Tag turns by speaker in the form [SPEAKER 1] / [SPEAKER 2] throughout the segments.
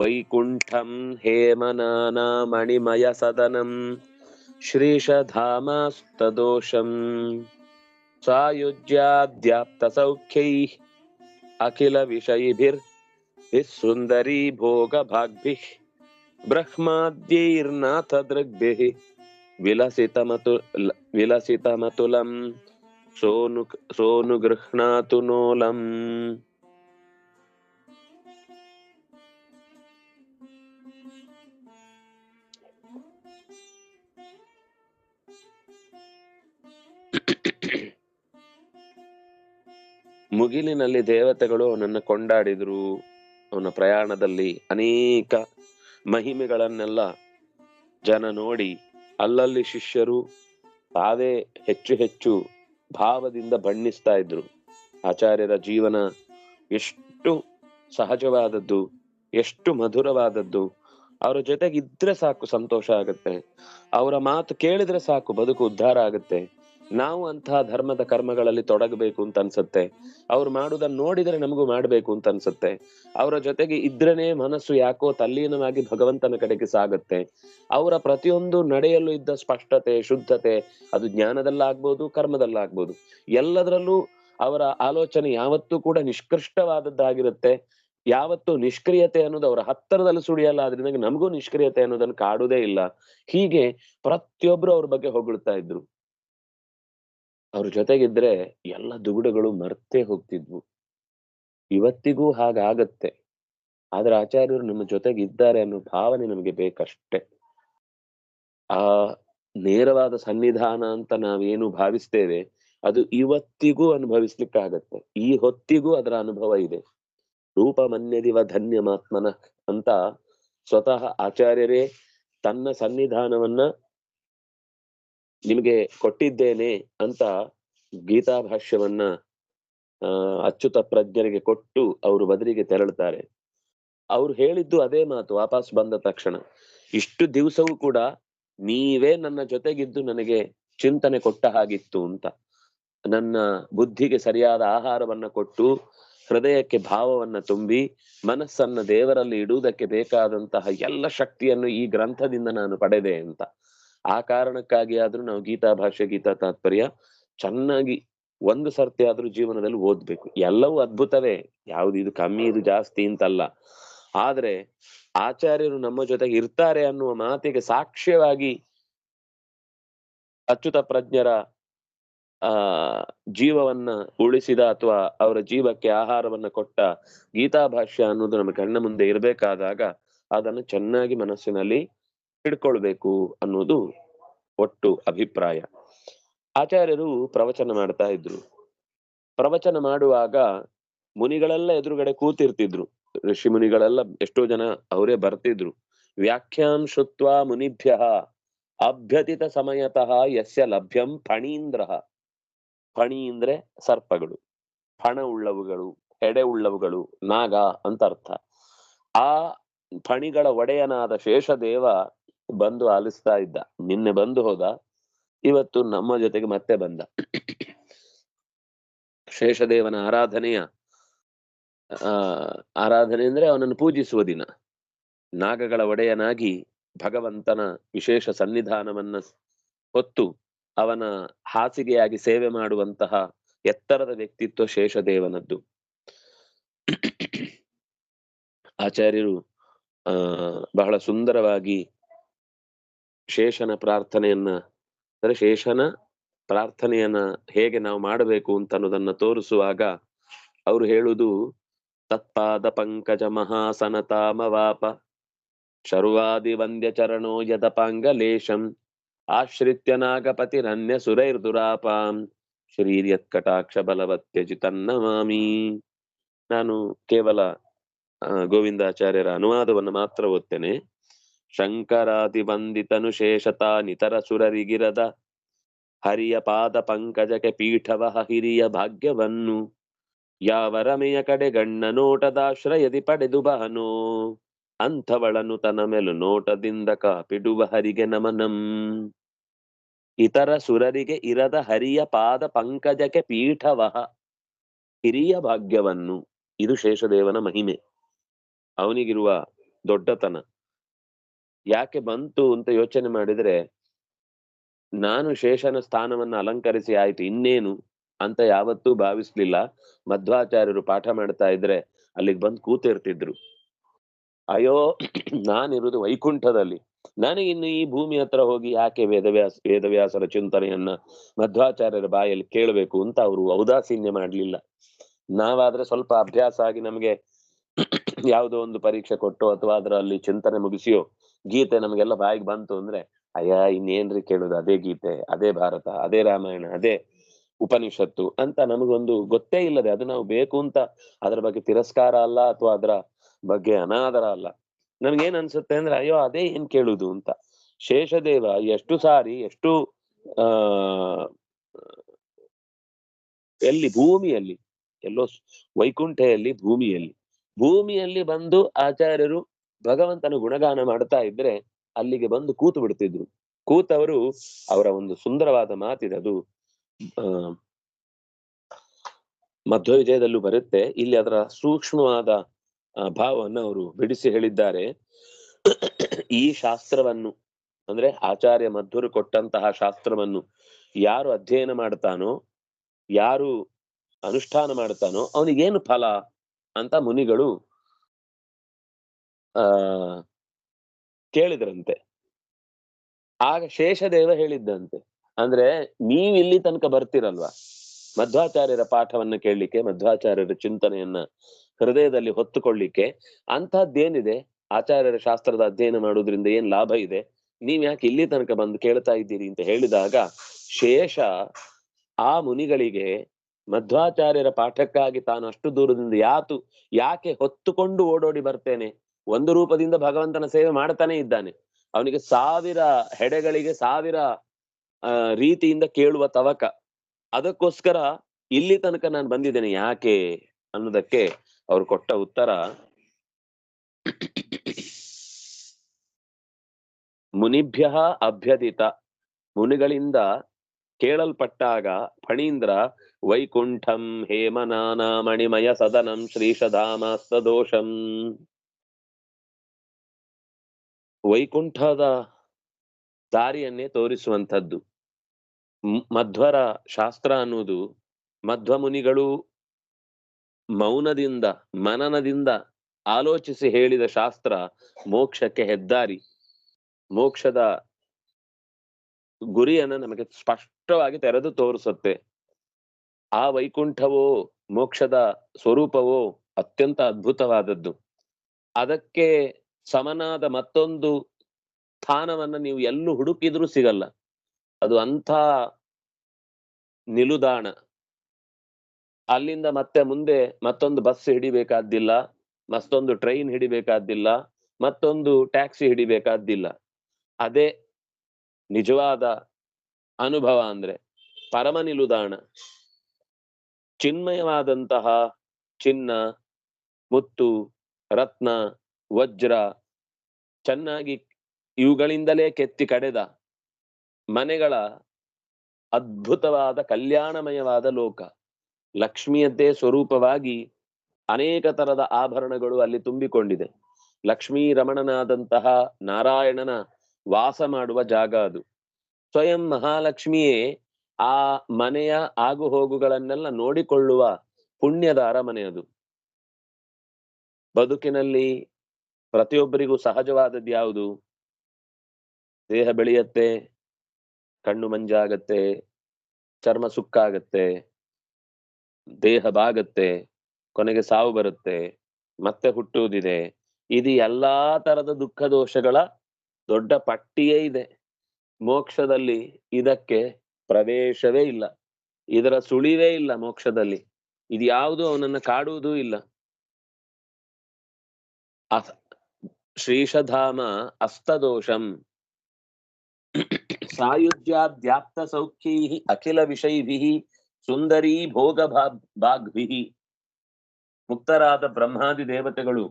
[SPEAKER 1] वैकुण्ठं हेमनानामणिमयसदनं श्रीशधामास्तदोषम् सायुज्याद्याप्तसौख्यैः अखिलविषयिभिर्भिः सुन्दरी भोगभाग्भिः ब्रह्माद्यैर्नाथदृग्भिः विलसितमतु विलसितमतुलं सोनु सोनुगृह्णातु नोलम् ಮುಗಿಲಿನಲ್ಲಿ ದೇವತೆಗಳು ಅವನನ್ನು ಕೊಂಡಾಡಿದ್ರು. ಅವನ ಪ್ರಯಾಣದಲ್ಲಿ ಅನೇಕ ಮಹಿಮೆಗಳನ್ನೆಲ್ಲ ಜನ ನೋಡಿ ಅಲ್ಲಲ್ಲಿ ಶಿಷ್ಯರು ತಾವೇ ಹೆಚ್ಚು ಹೆಚ್ಚು ಭಾವದಿಂದ ಬಣ್ಣಿಸ್ತಾ ಇದ್ರು. ಆಚಾರ್ಯರ ಜೀವನ ಎಷ್ಟು ಸಹಜವಾದದ್ದು, ಎಷ್ಟು ಮಧುರವಾದದ್ದು. ಅವರ ಜೊತೆಗಿದ್ರೆ ಸಾಕು ಸಂತೋಷ ಆಗುತ್ತೆ. ಅವರ ಮಾತು ಕೇಳಿದ್ರೆ ಸಾಕು, ಬದುಕು ಉದ್ಧಾರ ಆಗುತ್ತೆ. ನಾವು ಅಂತಹ ಧರ್ಮದ ಕರ್ಮಗಳಲ್ಲಿ ತೊಡಗಬೇಕು ಅಂತ ಅನ್ಸುತ್ತೆ. ಅವ್ರು ಮಾಡುದನ್ನ ನೋಡಿದ್ರೆ ನಮಗೂ ಮಾಡ್ಬೇಕು ಅಂತ ಅನ್ಸುತ್ತೆ. ಅವರ ಜೊತೆಗೆ ಇದ್ರನೇ ಮನಸ್ಸು ಯಾಕೋ ತಲ್ಲೀನವಾಗಿ ಭಗವಂತನ ಕಡೆಗೆ ಸಾಗುತ್ತೆ. ಅವರ ಪ್ರತಿಯೊಂದು ನಡೆಯಲು ಇದ್ದ ಸ್ಪಷ್ಟತೆ, ಶುದ್ಧತೆ, ಅದು ಜ್ಞಾನದಲ್ಲಾಗ್ಬೋದು, ಕರ್ಮದಲ್ಲಾಗ್ಬೋದು. ಎಲ್ಲದರಲ್ಲೂ ಅವರ ಆಲೋಚನೆ ಯಾವತ್ತೂ ಕೂಡ ನಿಷ್ಕೃಷ್ಟವಾದದ್ದಾಗಿರುತ್ತೆ. ಯಾವತ್ತು ನಿಷ್ಕ್ರಿಯತೆ ಅನ್ನೋದು ಅವರ ಹತ್ತಿರದಲ್ಲಿ ಸುಳಿಯಲ್ಲ ಆದ್ರಿಂದ ನಮಗೂ ನಿಷ್ಕ್ರಿಯತೆ ಅನ್ನೋದನ್ನು ಕಾಡುವುದೇ ಇಲ್ಲ. ಹೀಗೆ ಪ್ರತಿಯೊಬ್ರು ಅವ್ರ ಬಗ್ಗೆ ಹೊಗಳ್ತಾ ಇದ್ರು. ಅವ್ರ ಜೊತೆಗಿದ್ರೆ ಎಲ್ಲ ದುಗುಡಗಳು ಮರ್ತೇ ಹೋಗ್ತಿದ್ವು. ಇವತ್ತಿಗೂ ಹಾಗಾಗತ್ತೆ. ಆದ್ರೆ ಆಚಾರ್ಯರು ನಮ್ಮ ಜೊತೆಗಿದ್ದಾರೆ ಅನ್ನೋ ಭಾವನೆ ನಮಗೆ ಬೇಕಷ್ಟೆ. ಆ ನೇರವಾದ ಸನ್ನಿಧಾನ ಅಂತ ನಾವೇನು ಭಾವಿಸ್ತೇವೆ, ಅದು ಇವತ್ತಿಗೂ ಅನುಭವಿಸ್ಲಿಕ್ಕಾಗತ್ತೆ. ಈ ಹೊತ್ತಿಗೂ ಅದರ ಅನುಭವ ಇದೆ. ರೂಪ ಮನ್ಯದಿವ ಧನ್ಯಮಾತ್ಮನ ಅಂತ ಸ್ವತಃ ಆಚಾರ್ಯರೇ ತನ್ನ ಸನ್ನಿಧಾನವನ್ನ ನಿಮಗೆ ಕೊಟ್ಟಿದ್ದೇನೆ ಅಂತ ಗೀತಾ ಭಾಷ್ಯವನ್ನ ಅಚ್ಯುತ ಪ್ರಜ್ಞರಿಗೆ ಕೊಟ್ಟು ಅವರು ಬದಲಿಗೆ ತೆರಳುತ್ತಾರೆ. ಅವ್ರು ಹೇಳಿದ್ದು ಅದೇ ಮಾತು ವಾಪಸ್ ಬಂದ ತಕ್ಷಣ. ಇಷ್ಟು ದಿವಸವೂ ಕೂಡ ನೀವೇ ನನ್ನ ಜೊತೆಗಿದ್ದು ನನಗೆ ಚಿಂತನೆ ಕೊಟ್ಟ ಹಾಗಿತ್ತು ಅಂತ. ನನ್ನ ಬುದ್ಧಿಗೆ ಸರಿಯಾದ ಆಹಾರವನ್ನ ಕೊಟ್ಟು, ಹೃದಯಕ್ಕೆ ಭಾವವನ್ನ ತುಂಬಿ, ಮನಸ್ಸನ್ನ ದೇವರಲ್ಲಿ ಇಡುವುದಕ್ಕೆ ಬೇಕಾದಂತಹ ಎಲ್ಲ ಶಕ್ತಿಯನ್ನು ಈ ಗ್ರಂಥದಿಂದ ನಾನು ಪಡೆದೆ ಅಂತ. ಆ ಕಾರಣಕ್ಕಾಗಿ ಆದ್ರೂ ನಾವು ಗೀತಾ ಭಾಷೆ ಗೀತಾ ತಾತ್ಪರ್ಯ ಚೆನ್ನಾಗಿ ಒಂದು ಸರ್ತಿ ಆದ್ರೂ ಜೀವನದಲ್ಲಿ ಓದ್ಬೇಕು. ಎಲ್ಲವೂ ಅದ್ಭುತವೇ. ಯಾವ್ದು ಇದು ಕಮ್ಮಿ, ಇದು ಜಾಸ್ತಿ ಅಂತಲ್ಲ. ಆದ್ರೆ ಆಚಾರ್ಯರು ನಮ್ಮ ಜೊತೆಗೆ ಇರ್ತಾರೆ ಅನ್ನುವ ಮಾತಿಗೆ ಸಾಕ್ಷ್ಯವಾಗಿ ಅಚ್ಯುತ ಪ್ರಜ್ಞರ, ಆ, ಜೀವವನ್ನ ಉಳಿಸಿದ ಅಥವಾ ಅವರ ಜೀವಕ್ಕೆ ಆಹಾರವನ್ನ ಕೊಟ್ಟ ಗೀತಾ ಭಾಷ್ಯ ಅನ್ನೋದು ನಮ್ಮ ಕಣ್ಣ ಮುಂದೆ ಇರಬೇಕಾದಾಗ ಅದನ್ನು ಚೆನ್ನಾಗಿ ಮನಸ್ಸಿನಲ್ಲಿ ಹಿಡ್ಕೊಳ್ಬೇಕು ಅನ್ನೋದು ಒಟ್ಟು ಅಭಿಪ್ರಾಯ. ಆಚಾರ್ಯರು ಪ್ರವಚನ ಮಾಡ್ತಾ ಇದ್ರು. ಪ್ರವಚನ ಮಾಡುವಾಗ ಮುನಿಗಳೆಲ್ಲ ಎದುರುಗಡೆ ಕೂತಿರ್ತಿದ್ರು. ಋಷಿ ಮುನಿಗಳೆಲ್ಲ ಎಷ್ಟೋ ಜನ ಅವರೇ ಬರ್ತಿದ್ರು. ವ್ಯಾಖ್ಯಾಂ ಶುತ್ವ ಮುನಿಭ್ಯ ಅಭ್ಯತಿತ ಸಮಯತಃ ಯಸ್ಯ ಲಭ್ಯಂ ಫಣೀಂದ್ರ. ಫಣಿ ಸರ್ಪಗಳು. ಫಣ ಉಳ್ಳವುಗಳು ಎಡೆ ಉಳ್ಳವುಗಳು, ನಾಗ ಅಂತ ಅರ್ಥ. ಆ ಫಣಿಗಳ ಒಡೆಯನಾದ ಶೇಷದೇವ ಬಂದು ಆಲಿಸ್ತಾ ಇದ್ದ. ನಿನ್ನೆ ಬಂದು ಹೋದ, ಇವತ್ತು ನಮ್ಮ ಜೊತೆಗೆ ಮತ್ತೆ ಬಂದ. ಶೇಷದೇವನ ಆರಾಧನೆಯ, ಆ, ಆರಾಧನೆ ಅಂದ್ರೆ ಅವನನ್ನು ಪೂಜಿಸುವ ದಿನ. ನಾಗಗಳ ಒಡೆಯನಾಗಿ ಭಗವಂತನ ವಿಶೇಷ ಸನ್ನಿಧಾನವನ್ನ ಹೊತ್ತು ಅವನ ಹಾಸಿಗೆಯಾಗಿ ಸೇವೆ ಮಾಡುವಂತಹ ಎತ್ತರದ ವ್ಯಕ್ತಿತ್ವ ಶೇಷದೇವನದ್ದು. ಆಚಾರ್ಯರು ಬಹಳ ಸುಂದರವಾಗಿ ಶೇಷನ ಪ್ರಾರ್ಥನೆಯನ್ನ, ಅಂದ್ರೆ ಶೇಷನ ಪ್ರಾರ್ಥನೆಯನ್ನ ಹೇಗೆ ನಾವು ಮಾಡಬೇಕು ಅಂತ ಅನ್ನೋದನ್ನ ತೋರಿಸುವಾಗ ಅವರು ಹೇಳುದು, ತತ್ಪಾದ ಪಂಕಜ ಮಹಾಸನತಾಮವಾಪ, ಶರ್ವಾದಿ ವಂದ್ಯ ಚರಣೋ ಯದಪಾಂಗಲೇಶಂ ಆಶ್ರಿತ್ಯ ನಾಗಪತಿರನ್ಯ ಸುರೈರ್ದುರಾಪಾಂ ತನ್ನ ಬಲವತ್ಯಜಿತನ್ನಮಾಮಿ ನಾನು ಕೇವಲ ಗೋವಿಂದಾಚಾರ್ಯರ ಅನುವಾದವನ್ನು ಮಾತ್ರ ಓದ್ತೇನೆ. ಶಂಕರಾದಿ ವಂದಿತನು ಶೇಷತಾ ನಿತರ ಸುರರಿಗಿರದ ಹರಿಯ ಪಾದ ಪಂಕಜಕ್ಕೆ ಪೀಠವಹ ಹಿರಿಯ ಭಾಗ್ಯವನ್ನು. ಯಾವ ರಮೆಯ ಕಡೆ ಗಣ್ಣ ನೋಟದಾಶ್ರಯದಿ ಪಡೆದು ಬಹನು. ಅಂಥವಳನು ತನ ಮೇಲು ನೋಟದಿಂದ ಕಾಪಿಡುವ ಹರಿಗೆ ನಮನಂ. ಇತರ ಸುರರಿಗೆ ಇರದ ಹರಿಯ ಪಾದ ಪಂಕಜಕ್ಕೆ ಪೀಠವಹ ಹಿರಿಯ ಭಾಗ್ಯವನ್ನು. ಇದು ಶೇಷದೇವನ ಮಹಿಮೆ. ಅವನಿಗಿರುವ ದೊಡ್ಡತನ. ಯಾಕೆ ಬಂತು ಅಂತ ಯೋಚನೆ ಮಾಡಿದ್ರೆ, ನಾನು ಶೇಷನ ಸ್ಥಾನವನ್ನ ಅಲಂಕರಿಸಿ ಆಯ್ತು, ಇನ್ನೇನು ಅಂತ ಯಾವತ್ತೂ ಭಾವಿಸ್ಲಿಲ್ಲ. ಮಧ್ವಾಚಾರ್ಯರು ಪಾಠ ಮಾಡ್ತಾ ಇದ್ರೆ ಅಲ್ಲಿಗೆ ಬಂದು ಕೂತಿರ್ತಿದ್ರು. ಅಯ್ಯೋ, ನಾನಿರುವುದು ವೈಕುಂಠದಲ್ಲಿ. ನನಗಿನ್ನು ಈ ಭೂಮಿ ಹತ್ರ ಹೋಗಿ ಯಾಕೆ ವೇದವ್ಯಾಸ, ವೇದವ್ಯಾಸರ ಚಿಂತನೆಯನ್ನ ಮಧ್ವಾಚಾರ್ಯರ ಬಾಯಲ್ಲಿ ಕೇಳಬೇಕು ಅಂತ ಅವರು ಔದಾಸೀನ್ಯ ಮಾಡ್ಲಿಲ್ಲ. ನಾವಾದ್ರೆ ಸ್ವಲ್ಪ ಅಭ್ಯಾಸ ಆಗಿ ನಮಗೆ ಯಾವುದೋ ಒಂದು ಪರೀಕ್ಷೆ ಕೊಟ್ಟು ಅಥವಾ ಅದರಲ್ಲಿ ಚಿಂತನೆ ಮುಗಿಸಿಯೋ ಗೀತೆ ನಮಗೆಲ್ಲ ಬಾಯಿಗೆ ಬಂತು ಅಂದ್ರೆ, ಅಯ್ಯ, ಇನ್ನೇನ್ರಿ ಕೇಳುದು? ಅದೇ ಗೀತೆ, ಅದೇ ಭಾರತ, ಅದೇ ರಾಮಾಯಣ, ಅದೇ ಉಪನಿಷತ್ತು ಅಂತ ನಮಗೊಂದು ಗೊತ್ತೇ ಇಲ್ಲದೆ ಅದು ನಾವು ಬೇಕು ಅಂತ ಅದರ ಬಗ್ಗೆ ತಿರಸ್ಕಾರ ಅಲ್ಲ ಅಥವಾ ಅದರ ಬಗ್ಗೆ ಅನಾದರ ಅಲ್ಲ. ನನ್ಗೇನ್ ಅನ್ಸುತ್ತೆ ಅಂದ್ರೆ, ಅಯ್ಯೋ, ಅದೇ ಏನ್ ಕೇಳುದು ಅಂತ. ಶೇಷದೇವ ಎಷ್ಟು ಸಾರಿ, ಎಷ್ಟು, ಆ, ಎಲ್ಲಿ, ಭೂಮಿಯಲ್ಲಿ, ಎಲ್ಲೋ ವೈಕುಂಠೆಯಲ್ಲಿ ಭೂಮಿಯಲ್ಲಿ ಭೂಮಿಯಲ್ಲಿ ಬಂದು ಆಚಾರ್ಯರು ಭಗವಂತನ ಗುಣಗಾನ ಮಾಡ್ತಾ ಇದ್ರೆ ಅಲ್ಲಿಗೆ ಬಂದು ಕೂತು ಬಿಡ್ತಿದ್ರು. ಕೂತವರು ಅವರ ಒಂದು ಸುಂದರವಾದ ಮಾತಿದೆ ಅದು. ಮಧ್ವ ವಿಜಯದಲ್ಲೂ ಬರುತ್ತೆ. ಇಲ್ಲಿ ಅದರ ಸೂಕ್ಷ್ಮವಾದ ಭಾವವನ್ನು ಅವರು ಬಿಡಿಸಿ ಹೇಳಿದ್ದಾರೆ. ಈ ಶಾಸ್ತ್ರವನ್ನು, ಅಂದ್ರೆ ಆಚಾರ್ಯ ಮಧ್ವರು ಕೊಟ್ಟಂತಹ ಶಾಸ್ತ್ರವನ್ನು ಯಾರು ಅಧ್ಯಯನ ಮಾಡ್ತಾನೋ, ಯಾರು ಅನುಷ್ಠಾನ ಮಾಡ್ತಾನೋ, ಅವನಿಗೇನು ಫಲ ಅಂತ ಮುನಿಗಳು ಕೇಳಿದ್ರಂತೆ. ಆಗ ಶೇಷದೇವ ಹೇಳಿದ್ದಂತೆ. ಅಂದ್ರೆ, ನೀವು ಇಲ್ಲಿ ತನಕ ಬರ್ತಿರಲ್ವಾ? ಮಧ್ವಾಚಾರ್ಯರ ಪಾಠವನ್ನ ಕೇಳಲಿಕ್ಕೆ, ಮಧ್ವಾಚಾರ್ಯರ ಚಿಂತನೆಯನ್ನ ಹೃದಯದಲ್ಲಿ ಹೊತ್ತುಕೊಳ್ಳಿಕ್ಕೆ ಅಂತಹದ್ದೇನಿದೆ ಆಚಾರ್ಯರ ಶಾಸ್ತ್ರದ ಅಧ್ಯಯನ ಮಾಡೋದ್ರಿಂದ ಏನ್ ಲಾಭ ಇದೆ? ನೀವ್ ಯಾಕೆ ಇಲ್ಲಿ ತನಕ ಬಂದು ಕೇಳ್ತಾ ಇದ್ದೀರಿ? ಅಂತ ಹೇಳಿದಾಗ, ಶೇಷ ಆ ಮುನಿಗಳಿಗೆ, ಮಧ್ವಾಚಾರ್ಯರ ಪಾಠಕ್ಕಾಗಿ ತಾನು ಅಷ್ಟು ದೂರದಿಂದ ಯಾತು, ಯಾಕೆ ಹೊತ್ತುಕೊಂಡು ಓಡೋಡಿ ಬರ್ತೇನೆ? ಒಂದು ರೂಪದಿಂದ ಭಗವಂತನ ಸೇವೆ ಮಾಡ್ತಾನೆ ಇದ್ದಾನೆ. ಅವನಿಗೆ ಸಾವಿರ ಹೆಡೆಗಳಿಗೆ ಸಾವಿರ ರೀತಿಯಿಂದ ಕೇಳುವ ತವಕ. ಅದಕ್ಕೋಸ್ಕರ ಇಲ್ಲಿ ತನಕ ನಾನು ಬಂದಿದ್ದೇನೆ. ಯಾಕೆ ಅನ್ನೋದಕ್ಕೆ ಅವ್ರು ಕೊಟ್ಟ ಉತ್ತರ ಮುನಿಭ್ಯ ಅಭ್ಯದಿತ. ಮುನಿಗಳಿಂದ ಕೇಳಲ್ಪಟ್ಟಾಗ ಫಣೀಂದ್ರ, ವೈಕುಂಠಂ ಹೇಮನಾನ ಮಣಿಮಯ ಸದನಂ ಶ್ರೀಶಧಾಮಸ್ತದೋಷಂ ವೈಕುಂಠದ ದಾರಿಯನ್ನೇ ತೋರಿಸುವಂಥದ್ದು. ಮಧ್ವರ ಶಾಸ್ತ್ರ ಅನ್ನುವುದು ಮಧ್ವ ಮುನಿಗಳು ಮೌನದಿಂದ, ಮನನದಿಂದ ಆಲೋಚಿಸಿ ಹೇಳಿದ ಶಾಸ್ತ್ರ ಮೋಕ್ಷಕ್ಕೆ ಹೆದ್ದಾರಿ. ಮೋಕ್ಷದ ಗುರಿಯನ್ನ ನಮಗೆ ಸ್ಪಷ್ಟವಾಗಿ ತೆರೆದು ತೋರಿಸುತ್ತೆ. ಆ ವೈಕುಂಠವೋ, ಮೋಕ್ಷದ ಸ್ವರೂಪವೋ ಅತ್ಯಂತ ಅದ್ಭುತವಾದದ್ದು. ಅದಕ್ಕೆ ಸಮನಾದ ಮತ್ತೊಂದು ಸ್ಥಾನವನ್ನ ನೀವು ಎಲ್ಲೂ ಹುಡುಕಿದ್ರೂ ಸಿಗಲ್ಲ. ಅದು ಅಂಥ ನಿಲುದಾಣ. ಅಲ್ಲಿಂದ ಮತ್ತೆ ಮುಂದೆ ಮತ್ತೊಂದು ಬಸ್ ಹಿಡಿಬೇಕಾದ್ದಿಲ್ಲ, ಮತ್ತೊಂದು ಟ್ರೈನ್ ಹಿಡಿಬೇಕಾದ್ದಿಲ್ಲ, ಮತ್ತೊಂದು ಟ್ಯಾಕ್ಸಿ ಹಿಡಿಬೇಕಾದ್ದಿಲ್ಲ. ಅದೇ ನಿಜವಾದ ಅನುಭವ ಅಂದ್ರೆ ಪರಮ ನಿಲುದಾಣ. ಚಿನ್ಮಯವಾದಂತಹ ಚಿನ್ನ, ಮುತ್ತು, ರತ್ನ ವಜ್ರ, ಚೆನ್ನಾಗಿ ಇವುಗಳಿಂದಲೇ ಕೆತ್ತಿ ಕಡೆದ ಮನೆಗಳ ಅದ್ಭುತವಾದ ಕಲ್ಯಾಣಮಯವಾದ ಲೋಕ. ಲಕ್ಷ್ಮಿಯದ್ದೇ ಸ್ವರೂಪವಾಗಿ ಅನೇಕ ತರದ ಆಭರಣಗಳು ಅಲ್ಲಿ ತುಂಬಿಕೊಂಡಿದೆ. ಲಕ್ಷ್ಮೀ ರಮಣನಾದಂತಹ ನಾರಾಯಣನ ವಾಸ ಮಾಡುವ ಜಾಗ ಅದು. ಸ್ವಯಂ ಮಹಾಲಕ್ಷ್ಮಿಯೇ ಆ ಮನೆಯ ಆಗು ಹೋಗುಗಳನ್ನೆಲ್ಲ ನೋಡಿಕೊಳ್ಳುವ ಪುಣ್ಯದ ಅರಮನೆ ಅದು. ಬದುಕಿನಲ್ಲಿ ಪ್ರತಿಯೊಬ್ಬರಿಗೂ ಸಹಜವಾದದ್ದು ಯಾವುದು? ದೇಹ ಬೆಳೆಯತ್ತೆ, ಕಣ್ಣು ಮಂಜಾಗತ್ತೆ, ಚರ್ಮ ಸುಕ್ಕಾಗತ್ತೆ, ದೇಹ ಬಾಗತ್ತೆ, ಕೊನೆಗೆ ಸಾವು ಬರುತ್ತೆ, ಮತ್ತೆ ಹುಟ್ಟುವುದಿದೆ. ಇದು ಎಲ್ಲಾ ತರದ ದುಃಖ ದೋಷಗಳ ದೊಡ್ಡ ಪಟ್ಟಿಯೇ ಇದೆ. ಮೋಕ್ಷದಲ್ಲಿ ಇದಕ್ಕೆ ಪ್ರವೇಶವೇ ಇಲ್ಲ. ಇದರ ಸುಳಿವೇ ಇಲ್ಲ ಮೋಕ್ಷದಲ್ಲಿ. ಇದು ಯಾವುದು ಅವನನ್ನ ಕಾಡುವುದೂ ಇಲ್ಲ. ಶ್ರೀಶಧಾಮ ಅಸ್ತದೋಷಂ. ಸಾಯುಜ್ಯಾದ್ಯಾಪ್ತ ಸೌಖ್ಯೈ ಅಖಿಲ ವಿಷೈಭಿ ಸುಂದರಿ ಭೋಗ ಭಾಗ್ಭಿ ಮುಕ್ತರಾದ ಬ್ರಹ್ಮಾದಿ ದೇವತೆಗಳು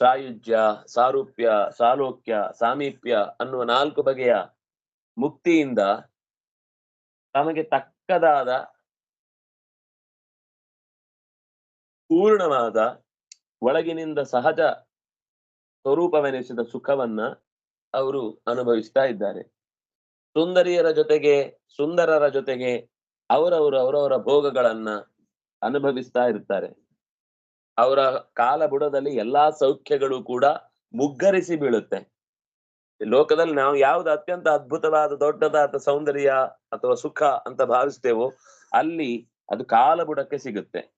[SPEAKER 1] ಸಾಯುಜ್ಯ, ಸಾರೂಪ್ಯ, ಸಾಲೋಕ್ಯ, ಸಾಮೀಪ್ಯ ಅನ್ನುವ ನಾಲ್ಕು ಬಗೆಯ ಮುಕ್ತಿಯಿಂದ ತಮಗೆ ತಕ್ಕದಾದ ಪೂರ್ಣವಾದ ಒಳಗಿನಿಂದ ಸಹಜ ಸ್ವರೂಪವೆನಿಸಿದ ಸುಖವನ್ನ ಅವರು ಅನುಭವಿಸ್ತಾ ಇದ್ದಾರೆ. ಸುಂದರಿಯರ ಜೊತೆಗೆ, ಸುಂದರರ ಜೊತೆಗೆ ಅವರವರು ಅವರವರ ಭೋಗಗಳನ್ನ ಅನುಭವಿಸ್ತಾ ಇರ್ತಾರೆ. ಅವರ ಕಾಲ ಬುಡದಲ್ಲಿ ಎಲ್ಲಾ ಸೌಖ್ಯಗಳು ಕೂಡ ಮುಗ್ಗರಿಸಿ ಬೀಳುತ್ತೆ. ಲೋಕದಲ್ಲಿ ನಾವು ಯಾವ್ದು ಅತ್ಯಂತ ಅದ್ಭುತವಾದ, ದೊಡ್ಡದಾದ ಸೌಂದರ್ಯ ಅಥವಾ ಸುಖ ಅಂತ ಭಾವಿಸ್ತೇವೋ ಅಲ್ಲಿ ಅದು ಕಾಲ ಬುಡಕ್ಕೆ ಸಿಗುತ್ತೆ.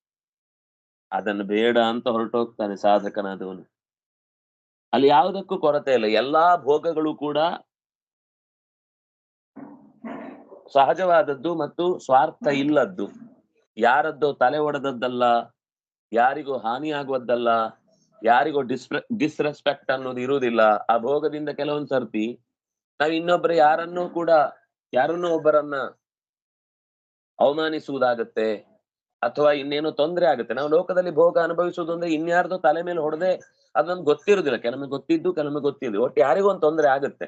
[SPEAKER 1] ಅದನ್ನು ಬೇಡ ಅಂತ ಹೊರಟೋಗ್ತಾನೆ ಸಾಧಕನಾದವನು. ಅಲ್ಲಿ ಯಾವುದಕ್ಕೂ ಕೊರತೆ ಇಲ್ಲ. ಎಲ್ಲಾ ಭೋಗಗಳು ಕೂಡ ಸಹಜವಾದದ್ದು ಮತ್ತು ಸ್ವಾರ್ಥ ಇಲ್ಲದ್ದು. ಯಾರದ್ದೋ ತಲೆ ಒಡೆದದ್ದಲ್ಲ, ಯಾರಿಗೂ ಹಾನಿಯಾಗುವದ್ದಲ್ಲ ಯಾರಿಗೂ ಡಿಸ್ರೆ ಡಿಸ್ರೆಸ್ಪೆಕ್ಟ್ ಅನ್ನೋದು ಇರುವುದಿಲ್ಲ. ಆ ಭೋಗದಿಂದ ಕೆಲವೊಂದ್ ಸರ್ತಿ ನಾವು ಇನ್ನೊಬ್ಬರು ಯಾರನ್ನೂ ಕೂಡ, ಯಾರನ್ನೂ ಒಬ್ಬರನ್ನ ಅವಮಾನಿಸುವುದಾಗತ್ತೆ ಅಥವಾ ಇನ್ನೇನೋ ತೊಂದರೆ ಆಗುತ್ತೆ. ನಾವು ಲೋಕದಲ್ಲಿ ಭೋಗ ಅನುಭವಿಸುವುದು ಅಂದ್ರೆ ಇನ್ಯಾರ್ದು ತಲೆ ಮೇಲೆ ಹೊಡೆದೇ ಅದೊಂದು ಗೊತ್ತಿರುದಿಲ್ಲ. ಕೆಲವೊಮ್ಮೆ ಗೊತ್ತಿದ್ದು ಕೆಲವೊಮ್ಮೆ ಗೊತ್ತಿದ್ದು ಒಟ್ಟು ಯಾರಿಗೂ ಒಂದು ತೊಂದರೆ ಆಗುತ್ತೆ.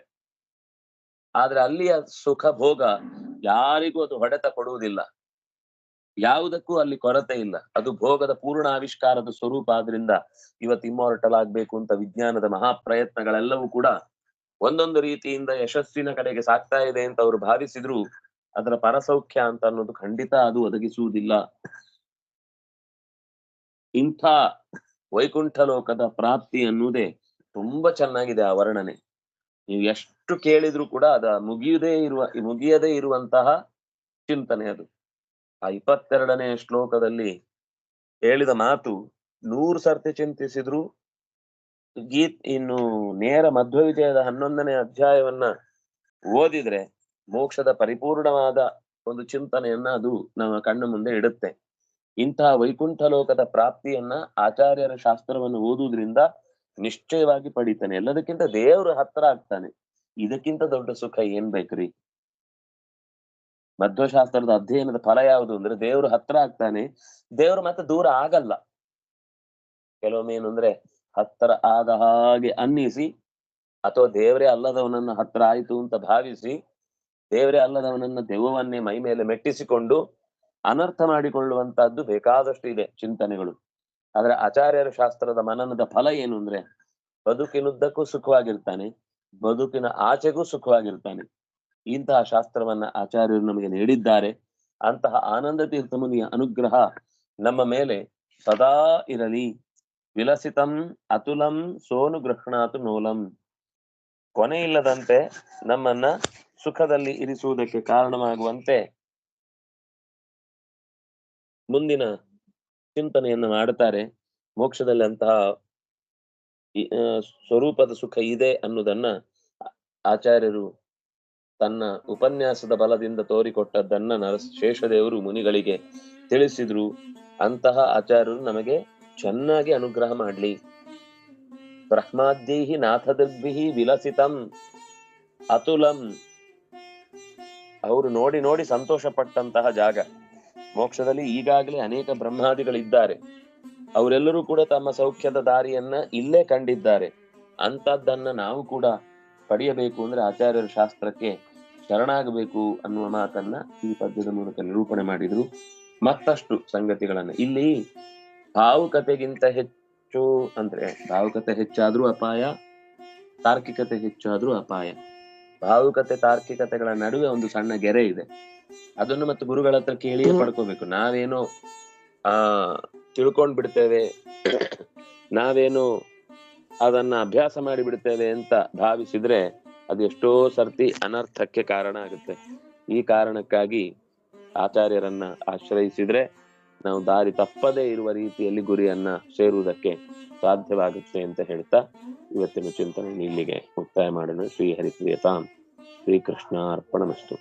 [SPEAKER 1] ಆದ್ರೆ ಅಲ್ಲಿಯ ಸುಖ ಭೋಗ ಯಾರಿಗೂ ಅದು ಹೊಡೆತ ಕೊಡುವುದಿಲ್ಲ. ಯಾವುದಕ್ಕೂ ಅಲ್ಲಿ ಕೊರತೆ ಇಲ್ಲ. ಅದು ಭೋಗದ ಪೂರ್ಣ ಆವಿಷ್ಕಾರದ ಸ್ವರೂಪ ಆದ್ರಿಂದ ಇವತ್ತು ಇಮ್ಮಾರ್ಟಲ್ ಆಗ್ಬೇಕು ಅಂತ ವಿಜ್ಞಾನದ ಮಹಾ ಪ್ರಯತ್ನಗಳೆಲ್ಲವೂ ಕೂಡ ಒಂದೊಂದು ರೀತಿಯಿಂದ ಯಶಸ್ಸಿನ ಕಡೆಗೆ ಸಾಕ್ತಾ ಇದೆ ಅಂತ ಅವರು ಭಾವಿಸಿದ್ರು ಅದರ ಪರಸೌಖ್ಯ ಅಂತ ಅನ್ನೋದು ಖಂಡಿತ ಅದು ಒದಗಿಸುವುದಿಲ್ಲ. ಇಂಥ ವೈಕುಂಠ ಲೋಕದ ಪ್ರಾಪ್ತಿ ಅನ್ನುವುದೇ ತುಂಬಾ ಚೆನ್ನಾಗಿದೆ ಆ ವರ್ಣನೆ. ನೀವು ಎಷ್ಟು ಕೇಳಿದ್ರು ಕೂಡ ಅದ ಮುಗಿಯದೇ ಇರುವ, ಮುಗಿಯದೇ ಇರುವಂತಹ ಚಿಂತನೆ ಅದು. ಆ ಇಪ್ಪತ್ತೆರಡನೇ ಶ್ಲೋಕದಲ್ಲಿ ಹೇಳಿದ ಮಾತು ನೂರು ಸರ್ತಿ ಚಿಂತಿಸಿದ್ರು ಗೀತ್ ಇನ್ನು ನೇರ ಮಧ್ವ ವಿಜಯದ ಹನ್ನೊಂದನೇ ಅಧ್ಯಾಯವನ್ನ ಓದಿದ್ರೆ ಮೋಕ್ಷದ ಪರಿಪೂರ್ಣವಾದ ಒಂದು ಚಿಂತನೆಯನ್ನ ಅದು ನಮ್ಮ ಕಣ್ಣು ಮುಂದೆ ಇಡುತ್ತೆ. ಇಂತಹ ವೈಕುಂಠ ಲೋಕದ ಪ್ರಾಪ್ತಿಯನ್ನ ಆಚಾರ್ಯರ ಶಾಸ್ತ್ರವನ್ನು ಓದುವುದರಿಂದ ನಿಶ್ಚಯವಾಗಿ ಪಡಿತಾನೆ. ಎಲ್ಲದಕ್ಕಿಂತ ದೇವರು ಹತ್ರ ಆಗ್ತಾನೆ. ಇದಕ್ಕಿಂತ ದೊಡ್ಡ ಸುಖ ಏನ್ ಬೇಕ್ರಿ? ಮಧ್ವಶಾಸ್ತ್ರದ ಅಧ್ಯಯನದ ಫಲ ಯಾವುದು ಅಂದ್ರೆ ದೇವರು ಹತ್ರ ಆಗ್ತಾನೆ. ದೇವರು ಮತ್ತೆ ದೂರ ಆಗಲ್ಲ. ಕೆಲವೊಮ್ಮೆ ಏನಂದ್ರೆ ಅಂದ್ರೆ ಹತ್ತಿರ ಆದ ಹಾಗೆ ಅನ್ನಿಸಿ ಅಥವಾ ದೇವರೇ ಅಲ್ಲದವನನ್ನ ಹತ್ರ ಆಯ್ತು ಅಂತ ಭಾವಿಸಿ ದೇವರೇ ಅಲ್ಲದವನನ್ನ ದೆವ್ವವನ್ನೇ ಮೈ ಮೇಲೆ ಮೆಟ್ಟಿಸಿಕೊಂಡು ಅನರ್ಥ ಮಾಡಿಕೊಳ್ಳುವಂತಹದ್ದು ಬೇಕಾದಷ್ಟು ಇದೆ ಚಿಂತನೆಗಳು. ಆದ್ರೆ ಆಚಾರ್ಯರ ಶಾಸ್ತ್ರದ ಮನನದ ಫಲ ಏನು ಅಂದ್ರೆ, ಬದುಕಿನುದ್ದಕ್ಕೂ ಸುಖವಾಗಿರ್ತಾನೆ, ಬದುಕಿನ ಆಚೆಗೂ ಸುಖವಾಗಿರ್ತಾನೆ. ಇಂತಹ ಶಾಸ್ತ್ರವನ್ನ ಆಚಾರ್ಯರು ನಮಗೆ ನೀಡಿದ್ದಾರೆ. ಅಂತಹ ಆನಂದ ತೀರ್ಥ ಮುನಿಯ ಅನುಗ್ರಹ ನಮ್ಮ ಮೇಲೆ ಸದಾ ಇರಲಿ. ವಿಲಸಿತಂ, ಅತುಲಂ, ಸೋನು ಗೃಹಣಾತು ನೋಲಂ. ಕೊನೆಯಿಲ್ಲದಂತೆ ನಮ್ಮನ್ನ ಸುಖದಲ್ಲಿ ಇರಿಸುವುದಕ್ಕೆ ಕಾರಣವಾಗುವಂತೆ ಮುಂದಿನ ಚಿಂತನೆಯನ್ನು ಮಾಡುತ್ತಾರೆ ಮೋಕ್ಷದಲ್ಲಿ ಅಂತಹ ಸ್ವರೂಪದ ಸುಖ ಇದೆ ಅನ್ನೋದನ್ನ ಆಚಾರ್ಯರು ತನ್ನ ಉಪನ್ಯಾಸದ ಬಲದಿಂದ ತೋರಿಕೊಟ್ಟದ್ದನ್ನ ನರಸ್ ಶೇಷದೇವರು ಮುನಿಗಳಿಗೆ ತಿಳಿಸಿದ್ರು. ಅಂತಹ ಆಚಾರ್ಯರು ನಮಗೆ ಚೆನ್ನಾಗಿ ಅನುಗ್ರಹ ಮಾಡ್ಲಿ. ಬ್ರಹ್ಮಾದ್ಯೈಹಿ ನಾಥದರ್ಭಿ ವಿಲಸಿತಂ ಅತುಲಂ. ಅವರು ನೋಡಿ ನೋಡಿ ಸಂತೋಷ ಪಟ್ಟಂತಹ ಜಾಗ. ಮೋಕ್ಷದಲ್ಲಿ ಈಗಾಗಲೇ ಅನೇಕ ಬ್ರಹ್ಮಾದಿಗಳಿದ್ದಾರೆ. ಅವರೆಲ್ಲರೂ ಕೂಡ ತಮ್ಮ ಸೌಖ್ಯದ ದಾರಿಯನ್ನ ಇಲ್ಲೇ ಕಂಡಿದ್ದಾರೆ. ಅಂತದ್ದನ್ನ ನಾವು ಕೂಡ ಪಡೆಯಬೇಕು ಅಂದ್ರೆ ಆಚಾರ್ಯರ ಶಾಸ್ತ್ರಕ್ಕೆ ಶರಣಾಗಬೇಕು ಅನ್ನುವ ಮಾತನ್ನ ಈ ಪದ್ಯದ ಮೂಲಕ ನಿರೂಪಣೆ ಮಾಡಿದ್ರು. ಮತ್ತಷ್ಟು ಸಂಗತಿಗಳನ್ನ. ಇಲ್ಲಿ ಭಾವುಕತೆಗಿಂತ ಹೆಚ್ಚು ಅಂದ್ರೆ ಭಾವುಕತೆ ಹೆಚ್ಚಾದ್ರೂ ಅಪಾಯ, ತಾರ್ಕಿಕತೆ ಹೆಚ್ಚಾದ್ರೂ ಅಪಾಯ. ಭಾವುಕತೆ ತಾರ್ಕಿಕತೆಗಳ ನಡುವೆ ಒಂದು ಸಣ್ಣ ಗೆರೆ ಇದೆ. ಅದನ್ನು ಮತ್ತೆ ಗುರುಗಳ ಹತ್ರ ಕೇಳಿಯೇ ಪಡ್ಕೋಬೇಕು. ನಾವೇನೋ ಆ ತಿಳ್ಕೊಂಡ್ ಬಿಡ್ತೇವೆ ನಾವೇನು ಅದನ್ನ ಅಭ್ಯಾಸ ಮಾಡಿ ಬಿಡ್ತೇವೆ ಅಂತ ಭಾವಿಸಿದ್ರೆ ಅದು ಎಷ್ಟೋ ಸರ್ತಿ ಅನರ್ಥಕ್ಕೆ ಕಾರಣ ಆಗುತ್ತೆ. ಈ ಕಾರಣಕ್ಕಾಗಿ ಆಚಾರ್ಯರನ್ನ ಆಶ್ರಯಿಸಿದ್ರೆ ನಾವು ದಾರಿ ತಪ್ಪದೇ ಇರುವ ರೀತಿಯಲ್ಲಿ ಗುರಿಯನ್ನ ಸೇರುವುದಕ್ಕೆ ಸಾಧ್ಯವಾಗುತ್ತೆ ಅಂತ ಹೇಳ್ತಾ ಇವತ್ತಿನ ಚಿಂತನೆ ಇಲ್ಲಿಗೆ ಮುಕ್ತಾಯ ಮಾಡೋಣ. ಶ್ರೀ ಹರಿಪ್ರಿಯತಾಂ. ಶ್ರೀಕೃಷ್ಣ ಅರ್ಪಣಮಸ್ತು